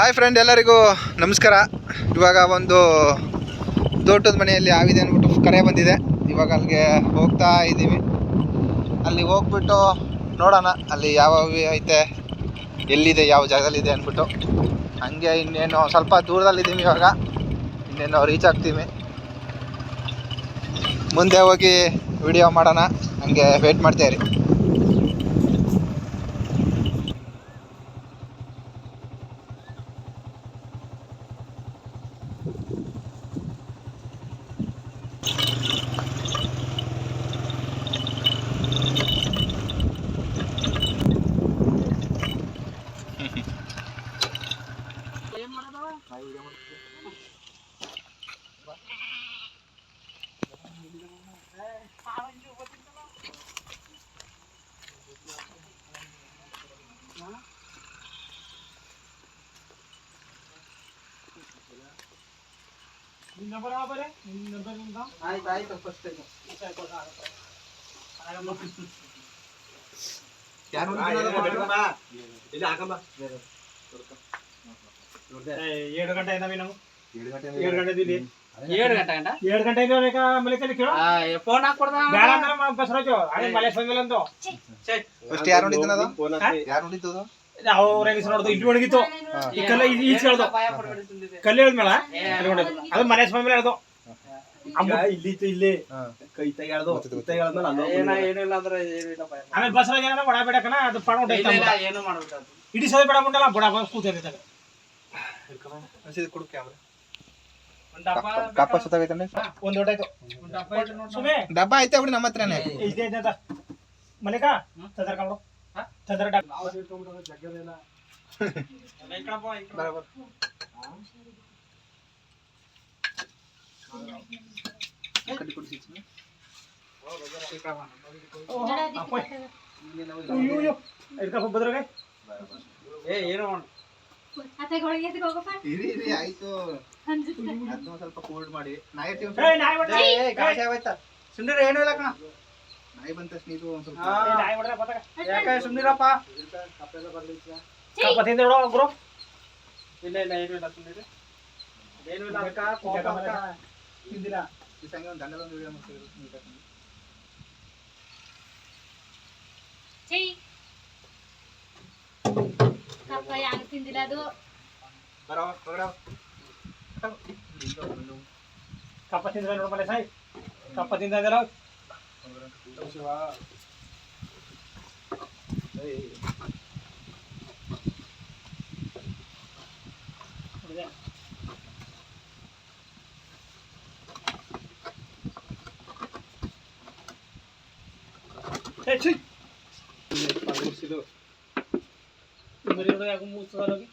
Hi friend ಎಲ್ಲರಿಗೂ ನಮಸ್ಕಾರ. ಇವಾಗ ಒಂದು ತೋಟದ ಮನೆಯಲ್ಲಿ ಆಗಿದೆ ಅಂದ್ಬಿಟ್ಟು ಕರೆ ಬಂದಿದೆ. ಇವಾಗ ಅಲ್ಲಿಗೆ ಹೋಗ್ತಾ ಇದ್ದೀವಿ. ಅಲ್ಲಿ ಹೋಗ್ಬಿಟ್ಟು ನೋಡೋಣ, ಅಲ್ಲಿ ಯಾವ ಐತೆ, ಎಲ್ಲಿದೆ, ಯಾವ ಜಾಗದಲ್ಲಿದೆ ಅಂದ್ಬಿಟ್ಟು ಹಂಗೆ ಇನ್ನೇನು ಸ್ವಲ್ಪ ದೂರದಲ್ಲಿದ್ದೀವಿ ಇವಾಗ. ಇನ್ನೇನು ರೀಚ್ ಆಗ್ತೀವಿ. ಮುಂದೆ ಹೋಗಿ ವಿಡಿಯೋ ಮಾಡೋಣ. ಹಂಗೆ ವೇಟ್ ಮಾಡ್ತಾ ಇರಿ. ಆಯ್ತು ಆಯ್ತು ಫಸ್ಟ್ ಯಾರು ಏಳು ಗಂಟೆ ನಾವು. ಏಳು ಗಂಟೆ ಏಳು ಗಂಟೆ ಇಲ್ಲಿ ಏಳು ಗಂಟೆ ಗಂಟ? ಏಳು ಗಂಟೆ ಇದ್ದಾವೆ ಮಲೆ ಕೇಳು. ಫೋನ್ ಹಾಕೊಡ್ದ ಬೇಡ ಅಂದ್ರೆ ಬಸರಾಜು ಅದೇ ಮಲೆ ಅಂತ ಫಸ್ಟ್ ಯಾರು ಅದು? ಯಾರು ಹೊಡಿತದ ಅವ್ರ ಹೆಂಗಸ ನೋಡ್ದು? ಇಲ್ಲಿ ಒಣಗಿತ್ತು. ಈ ಕಲ್ಲ ಈಚೆ ಹೇಳ್ದು ಕಲ್ಲು ಹೇಳಿದ್ಮೇಳ ಅಲ್ಲಿ ಹೊಡೆದು ಅದು ಮನೆ ಬಂದ್ಮೇಲೆ ಹೇಳ್ದು ಇಲ್ಲಿತ್ತು ಇಲ್ಲಿ. ಕೈ ಕೈ ಏನಿಲ್ಲ ಅಂದ್ರೆ. ಆಮೇಲೆ ಬಸರಾಜ್ ಏನಾರ ಬಡ ಬೇಡಕನ? ಅದು ಪಡ ಏನು ಮಾಡ್ಬೇಕು. ಇಡೀ ಸದ ಬೇಡ ಮುಂಡಲ್ಲ ಬಡ ಬಂದು ಕೂತಿರ್ತಾಗ ಕೊಡು ಕ್ಯಾಮ್ರಾ ಒಂದ್ ಡಬ್ಬ ಕಪ್ಪ ಸುತ್ತಾಗೈತಂದ್ರೆ ಒಂದ್ ದೊಡ್ಡ ಡಬ್ಬ ಡಬ್ಬ ಐತೆ ಬಿಡಿ ನಮ್ಮ ಹತ್ರನೇ. ಇದೆ ಅಂತ ಮಲಿಕ ತದರ ಕಾಮಡು ತದರ ಡಾಕ್ ಈ ಕಡೆ ಬಾ, ಈ ಕಡೆ ಬಾ. ಬರೋಬರ್. ಏನು. ಇರಿ ಇರಿ ಆಯ್ತು ಅದನ್ನ ಸ್ವಲ್ಪ ಕೋಲ್ಡ್ ಮಾಡಿ ನಾಯಿ ಒಂದ್ ಏ ಸ್ವಲ್ಪ- ಗಾಳಿ ಆಗೋಯ್ತಾ? ಸುಮ್ನಿರು, ಏನೂ ಇಲ್ಲ ಕಣ. ನಾಯಿ ಬಂತ ಒಂದ್ ಸ್ವಲ್ಪ ಹಾ. ಇಲ್ಲ ಇಲ್ಲ ಏನೂ ಇಲ್ಲ ಸುಮ್ನಿರು. ಏನೂ ಇಲ್ಲ ಅದಕ್ಕ ಕೋಪ ಅದಕ್ಕ. ತಿಂದಿಲ್ಲ ಈ ಸಂಗೆ ಒಂದ್ ದಂಡದ ಒಂದು ವಿಡಿಯೋ ಮಾಡ್ತೀವಿ ನೀಟಾಗಿ. ಕಪ್ಪ ಯಾರು ತಿಂದಿಲ್ಲ ಅದು ಬರೋ ಹೊರಗಡೆ ಬಾ. ಕಪ್ಪ ತಿಂದ ನೋಡು ಮನೆ ಸಾಯಿ ಕಪ್ಪ ತಿಂದಲ್ಲ ಏ ಛೀ ಇದು ಮರಿ ಯಾಕೆ ಮೂಸದ ಹೋಗಿ